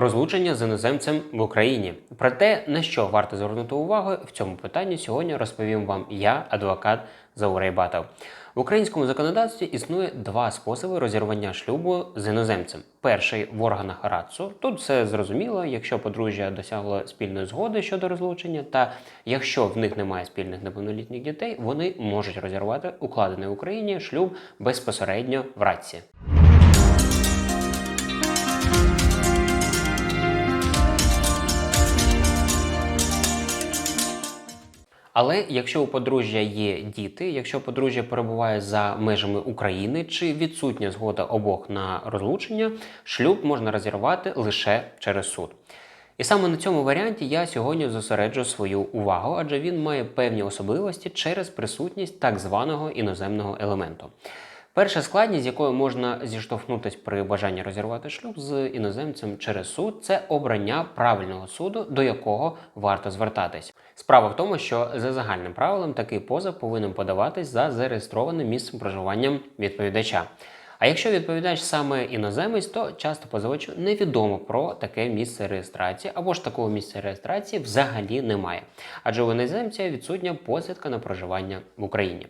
Розлучення з іноземцем в Україні. Про те, на що варто звернути увагу в цьому питанні, сьогодні розповім вам я, адвокат Заурей Батов. В українському законодавстві існує два способи розірвання шлюбу з іноземцем. Перший в органах РАЦУ. Тут все зрозуміло, якщо подружжя досягло спільної згоди щодо розлучення, та якщо в них немає спільних неповнолітніх дітей, вони можуть розірвати укладений в Україні шлюб безпосередньо в РАЦі. Але якщо у подружжя є діти, якщо подружжя перебуває за межами України чи відсутня згода обох на розлучення, шлюб можна розірвати лише через суд. І саме на цьому варіанті я сьогодні зосереджу свою увагу, адже він має певні особливості через присутність так званого іноземного елементу. Перша складність, з якою можна зіштовхнутися при бажанні розірвати шлюб з іноземцем через суд, це обрання правильного суду, до якого варто звертатись. Справа в тому, що за загальним правилом такий позов повинен подаватись за зареєстрованим місцем проживання відповідача. А якщо відповідач саме іноземець, то часто позивачу невідомо про таке місце реєстрації або ж такого місця реєстрації взагалі немає, адже у іноземця відсутня посвідка на проживання в Україні.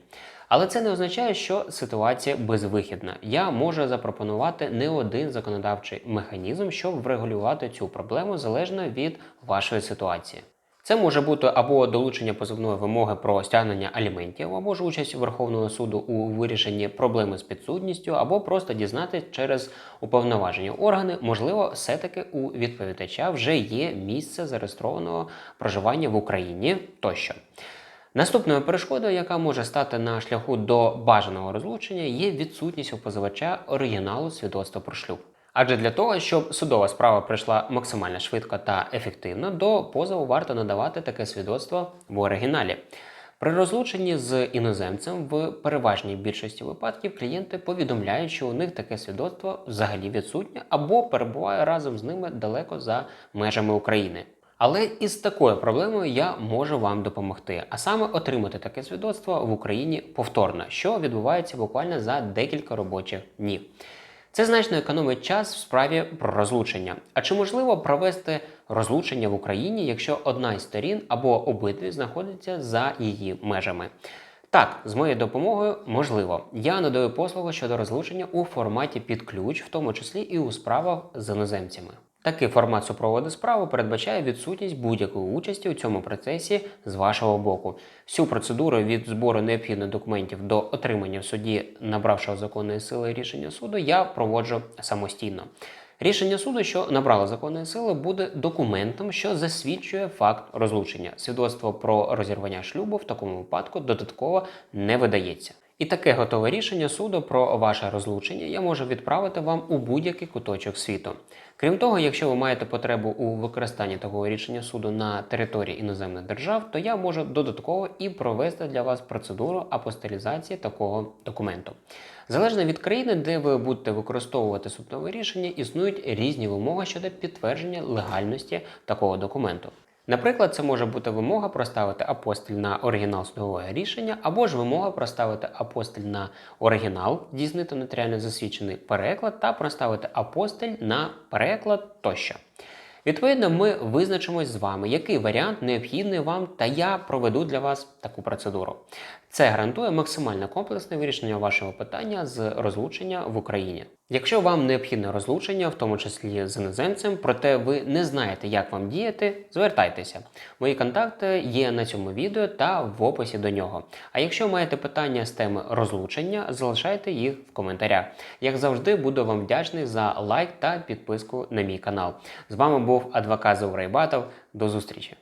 Але це не означає, що ситуація безвихідна. Я можу запропонувати не один законодавчий механізм, щоб врегулювати цю проблему залежно від вашої ситуації. Це може бути або долучення позовної вимоги про стягнення аліментів, або ж участь Верховного суду у вирішенні проблеми з підсудністю, або просто дізнатися через уповноважені органи, можливо, все-таки у відповідача вже є місце зареєстрованого проживання в Україні тощо. Наступною перешкодою, яка може стати на шляху до бажаного розлучення, є відсутність у позивача оригіналу свідоцтва про шлюб. Адже для того, щоб судова справа пройшла максимально швидко та ефективно, до позову варто надавати таке свідоцтво в оригіналі. При розлученні з іноземцем в переважній більшості випадків клієнти повідомляють, що у них таке свідоцтво взагалі відсутнє або перебуває разом з ними далеко за межами України. Але із такою проблемою я можу вам допомогти, а саме отримати таке свідоцтво в Україні повторно, що відбувається буквально за декілька робочих днів. Це значно економить час в справі про розлучення. А чи можливо провести розлучення в Україні, якщо одна із сторін або обидві знаходяться за її межами? Так, з моєю допомогою можливо. Я надаю послугу щодо розлучення у форматі під ключ, в тому числі і у справах з іноземцями. Такий формат супроводу справи передбачає відсутність будь-якої участі у цьому процесі з вашого боку. Всю процедуру від збору необхідних документів до отримання в суді, набравшого законної сили рішення суду, я проводжу самостійно. Рішення суду, що набрало законної сили, буде документом, що засвідчує факт розлучення. Свідоцтво про розірвання шлюбу в такому випадку додатково не видається. І таке готове рішення суду про ваше розлучення я можу відправити вам у будь-який куточок світу. Крім того, якщо ви маєте потребу у використанні такого рішення суду на території іноземних держав, то я можу додатково і провести для вас процедуру апостилізації такого документу. Залежно від країни, де ви будете використовувати судове рішення, існують різні вимоги щодо підтвердження легальності такого документу. Наприклад, це може бути вимога проставити апостиль на оригінал судового рішення, або ж вимога проставити апостиль на оригінал, дійснити нотаріально засвідчений переклад та проставити апостиль на переклад тощо. Відповідно, ми визначимось з вами, який варіант необхідний вам, та я проведу для вас таку процедуру. Це гарантує максимально комплексне вирішення вашого питання з розлучення в Україні. Якщо вам необхідне розлучення, в тому числі з іноземцем, проте ви не знаєте, як вам діяти, звертайтеся. Мої контакти є на цьому відео та в описі до нього. А якщо маєте питання з теми розлучення, залишайте їх в коментарях. Як завжди, буду вам вдячний за лайк та підписку на мій канал. З вами був адвокат Зоврайбатов. До зустрічі!